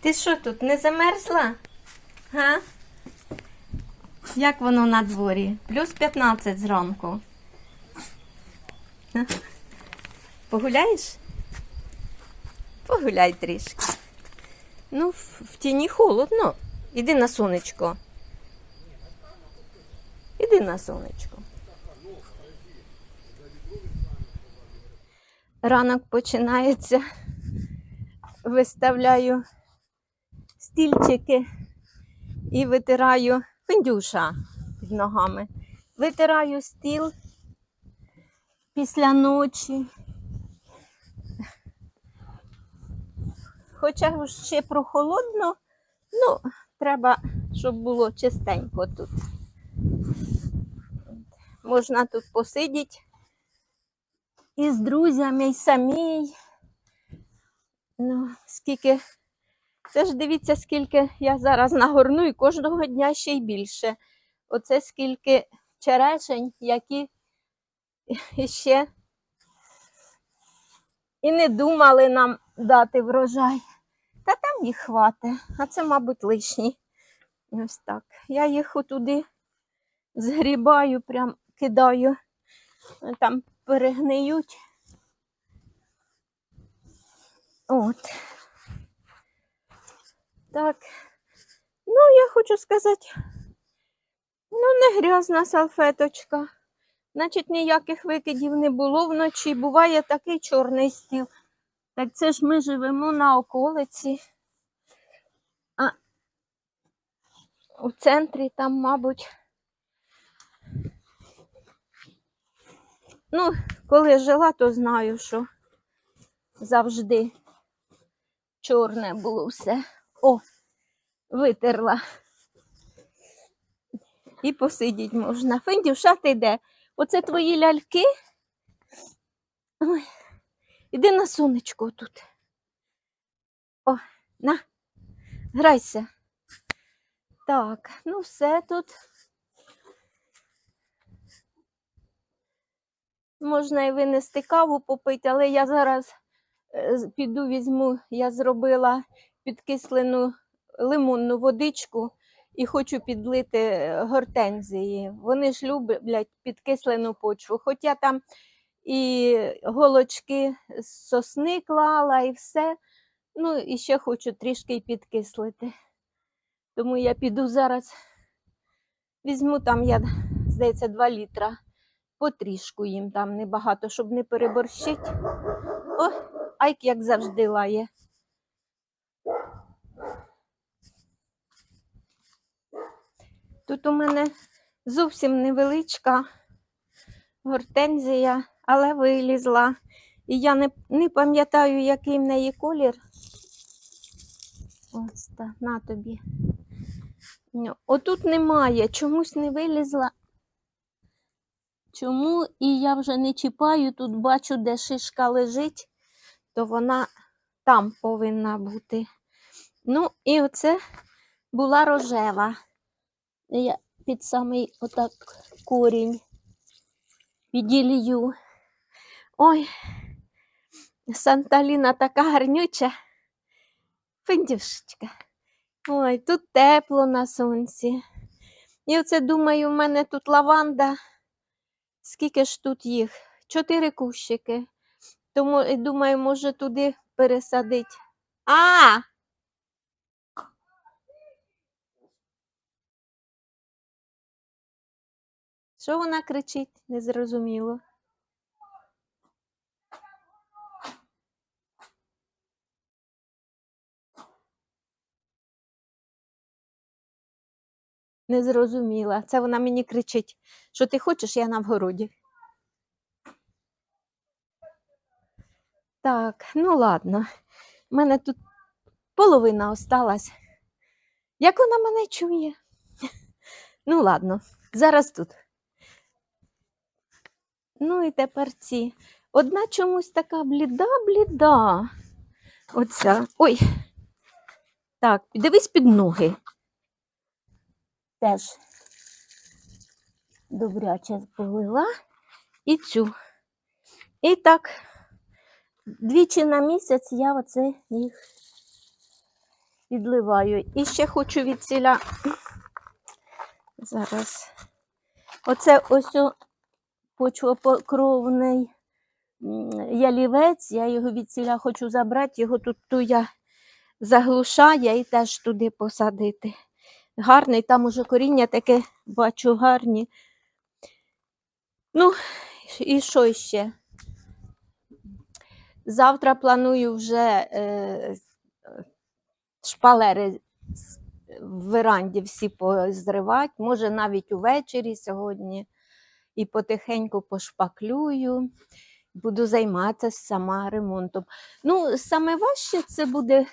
Ти що тут, не замерзла? Га? Як воно на дворі? Плюс 15 зранку. Погуляєш? Погуляй трішки. Ну, в, тіні холодно. Іди на сонечко. Іди на сонечко. Ранок починається. Виставляю стільчики і витираю фіндюша під ногами. Витираю стіл після ночі. Хоча ще прохолодно, ну, треба, щоб було чистенько тут. Можна тут посидіти і з друзями, і самій. Ну, скільки. Це ж дивіться, скільки я зараз нагорну, і кожного дня ще й більше. Оце скільки черешень, які ще і не думали нам дати врожай. Та там їх хватить, а це, мабуть, лишні. Ось так. Я їх отуди згрібаю, прям кидаю, там перегниють. От. Так. Ну, я хочу сказати, ну, не грязна салфеточка. Значить, ніяких викидів не було вночі. Буває такий чорний стіл. Так це ж ми живемо на околиці. А у центрі там, мабуть. Ну, коли жила, то знаю, що завжди чорне було все. О, витерла. І посидіть можна. Финдюша, ти йде. Оце твої ляльки. Іди на сонечко тут. О, на, грайся. Так, ну все тут. Можна і винести каву попити, але я зараз е, піду візьму, я зробила підкислену лимонну водичку і хочу підлити е, гортензії. Вони ж люблять підкислену почву. Хоча там і голочки з сосни клала, і все. Ну, і ще хочу трішки й підкислити. Тому я піду зараз, візьму там, я, здається, 2 літра. Потрішку їм там небагато, щоб не переборщить. О, айк, як завжди лає. Тут у мене зовсім невеличка гортензія, але вилізла. І я не, не пам'ятаю, який в неї колір. Ось так, на тобі. Отут немає, чомусь не вилізла. Чому? І я вже не чіпаю, тут бачу, де шишка лежить, то вона там повинна бути. Ну, і оце була рожева. Я під самий отак корінь піділію. Ой, Санталіна така гарнюча. Финдюшечка. Ой, тут тепло на сонці. І оце думаю, в мене тут лаванда. Скільки ж тут їх? Чотири кущики. Тому думаю, може туди пересадити. А! Що вона кричить? Незрозуміло. Не зрозуміла. Це вона мені кричить, що ти хочеш, я на вгороді. Так, ну ладно. У мене тут половина осталась. Як вона мене чує? Ну, ладно, зараз тут. Ну і тепер ці. Одна чомусь така бліда-бліда. Оця. Ой. Так, дивись під ноги. Теж добряче полила. І цю. І так, двічі на місяць я оце їх підливаю. І ще хочу від ціля. Зараз. Оце ось почвопокровний ялівець. Я його від ціля хочу забрати, його тут ту я заглушаю і теж туди посадити. Гарний, там уже коріння таке, бачу, гарні. Ну, і що ще? Завтра планую вже е, шпалери в веранді всі позривати, може навіть увечері сьогодні. І потихеньку пошпаклюю, буду займатися сама ремонтом. Ну, саме важче це буде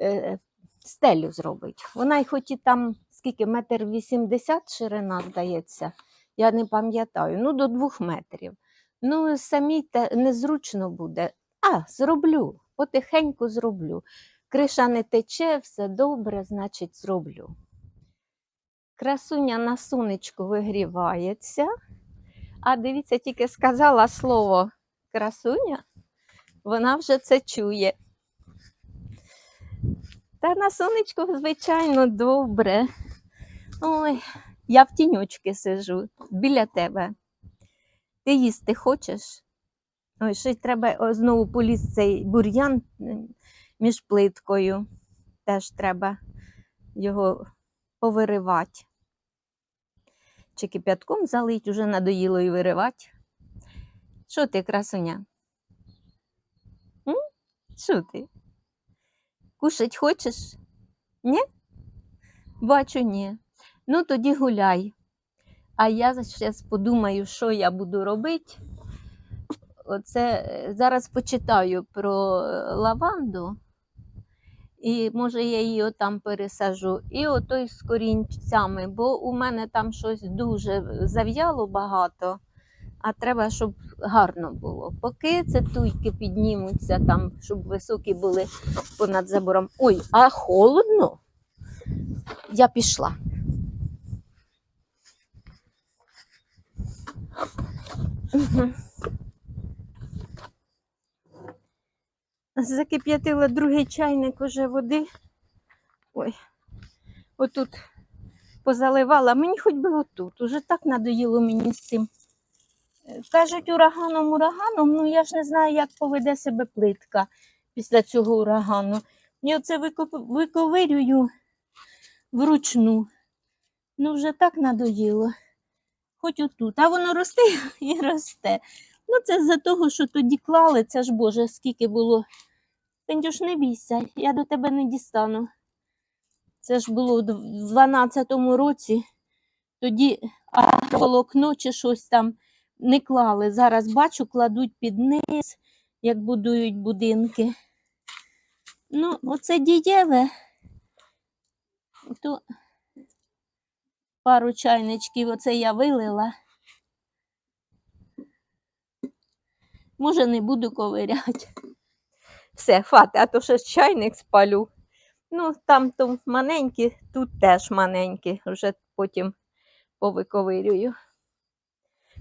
е, стелю зробити. Вона й хоч і там скільки, метр вісімдесят ширина, здається, я не пам'ятаю, ну до двох метрів. Ну, самій незручно буде. А, зроблю, потихеньку зроблю. Криша не тече, все добре, значить, зроблю. Красуня на сонечку вигрівається. А дивіться, тільки сказала слово красуня, вона вже це чує. Та на сонечку, звичайно, добре. Ой, я в тіньочки сижу біля тебе. Ти їсти хочеш? Ой, ще й треба знову поліз цей бур'ян між плиткою. Теж треба його повиривати. Чи кип'ятком залить, уже надоїло і виривати. Що ти, красуня? Що ти? Кушать хочеш? Ні? Бачу, ні. Ну, тоді гуляй. А я зараз подумаю, що я буду робити. Оце е, зараз почитаю про е, лаванду. І може я її отам пересажу. І отой з корінцями, бо у мене там щось дуже зав'яло багато, а треба, щоб гарно було. Поки це туйки піднімуться, там, щоб високі були понад забором. Ой, а холодно. Я пішла. Мгм. Закип'ятила другий чайник уже води. Ой, отут позаливала. Мені хоч би отут. Уже так надоїло мені з цим. Кажуть, ураганом ураганом, ну я ж не знаю, як поведе себе плитка після цього урагану. І оце виковирюю вручну. Ну, вже так надоїло. Хоч отут. А воно росте і росте. Ну, це з-за того, що тоді клали, це ж Боже, скільки було. Пендюш, не бійся, я до тебе не дістану. Це ж було в 12-му році. Тоді а, волокно чи щось там не клали. Зараз бачу, кладуть під низ, як будують будинки. Ну, оце дієве. То пару чайничків оце я вилила. Може, не буду ковиряти. Все, хвати, а то ще чайник спалю. Ну, там то маленькі, тут теж маленькі, вже потім повиковирюю.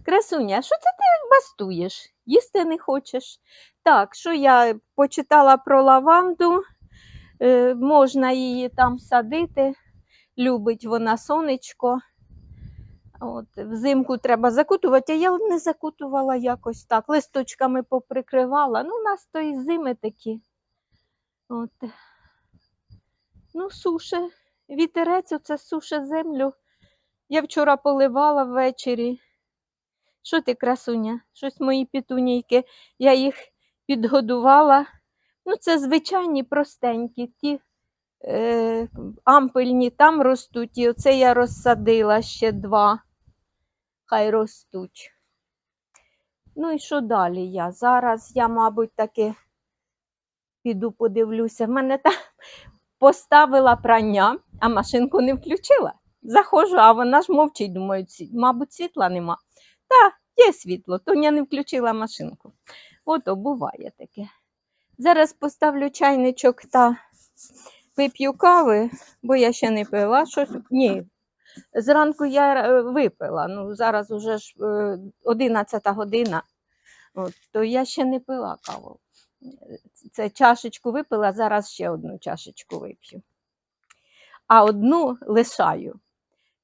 Красуня, що це ти бастуєш? Їсти не хочеш? Так, що я почитала про лаванду, е, можна її там садити, любить вона сонечко. От, взимку треба закутувати, а я не закутувала якось так. Листочками поприкривала. Ну, у нас то і зими такі. От. Ну, суше. Вітерець оце суше землю. Я вчора поливала ввечері. Що ти, красуня? Щось мої пітунійки. Я їх підгодувала. Ну, це звичайні простенькі, ті е, ампельні там ростуть, і оце я розсадила ще два. Хай ростуть. Ну і що далі я? Зараз я, мабуть, таки піду подивлюся. В мене там поставила прання, а машинку не включила. Заходжу, а вона ж мовчить, думаю, мабуть, світла нема. Та, є світло, то я не включила машинку. Ото буває таке. Зараз поставлю чайничок та вип'ю кави, бо я ще не пила щось. Ні, зранку я е, випила. Ну, зараз уже ж е, 11 година, от, то я ще не пила каву. Це чашечку випила, зараз ще одну чашечку вип'ю. а одну лишаю.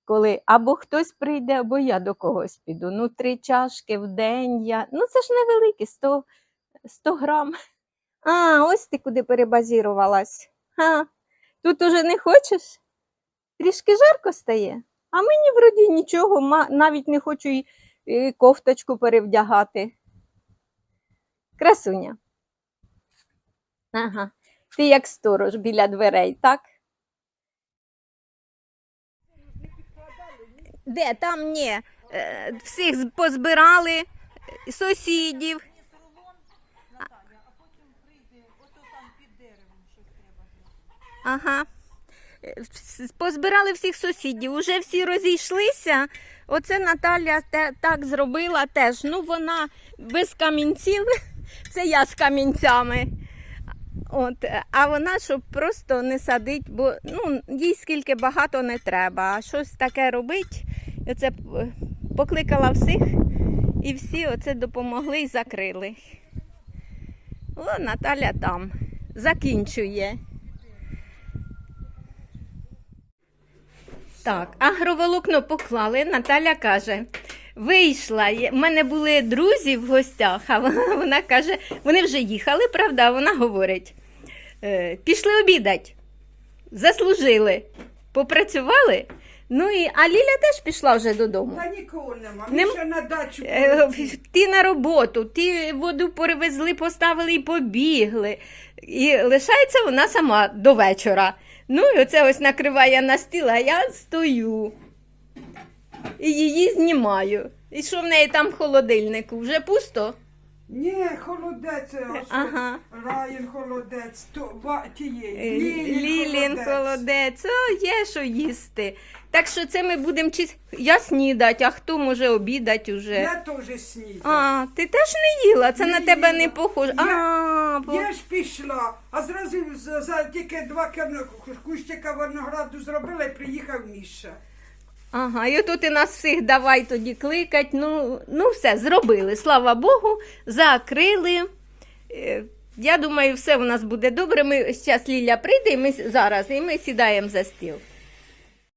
Коли або хтось прийде, або я до когось піду. Ну, три чашки в день я. Ну, це ж невеликі, 100, 100 грам. А, ось ти куди перебазірувалась. А, тут уже не хочеш? Трішки жарко стає. А мені вроді нічого, навіть не хочу й кофточку перевдягати. Красуня. Ага. Ти як сторож біля дверей, так? Де там ні? Е, Всіх позбирали, е, сусідів. Ага. Е, Позбирали всіх сусідів, уже всі розійшлися. Оце Наталя те, так зробила теж. Ну, вона без камінців, це я з камінцями. От, а вона щоб просто не садить, бо ну, їй скільки багато не треба. А щось таке робить. Оце е, покликала всіх, і всі оце допомогли і закрили. О, Наталя там закінчує. Так, агроволокно поклали. Наталя каже: вийшла. В мене були друзі в гостях, а вона, вона каже, вони вже їхали, правда? Вона говорить: «Е, пішли обідать, заслужили, попрацювали. Ну і а Ліля теж пішла вже додому. Та нікого нема. Нем- ще на дачу Е, полетіли. Ті на роботу, ті воду перевезли, поставили і побігли. І лишається вона сама до вечора. Ну і оце ось накриває на стіл, а я стою. І її знімаю. І що в неї там в холодильнику? Вже пусто? Ні, холодець. ось Ага. Раїн холодець. То, ба, тієї. Е, Лілін, Лілін холодець. о, є що їсти. Так що це ми будемо чись... Я снідать, а хто може обідати уже? Я теж снідаю. А, ти теж не їла, це Не на тебе не похоже. Я- А, по- Я ж пішла, а зразу за, за тільки два кер- кущика винограду зробила і приїхав Міша. Ага, і отут і нас всіх давай тоді кликать. Ну, ну все, зробили. Слава Богу, закрили. Е, Я думаю, все у нас буде добре. Ми зараз Ліля прийде, і ми с- зараз і ми сідаємо за стіл.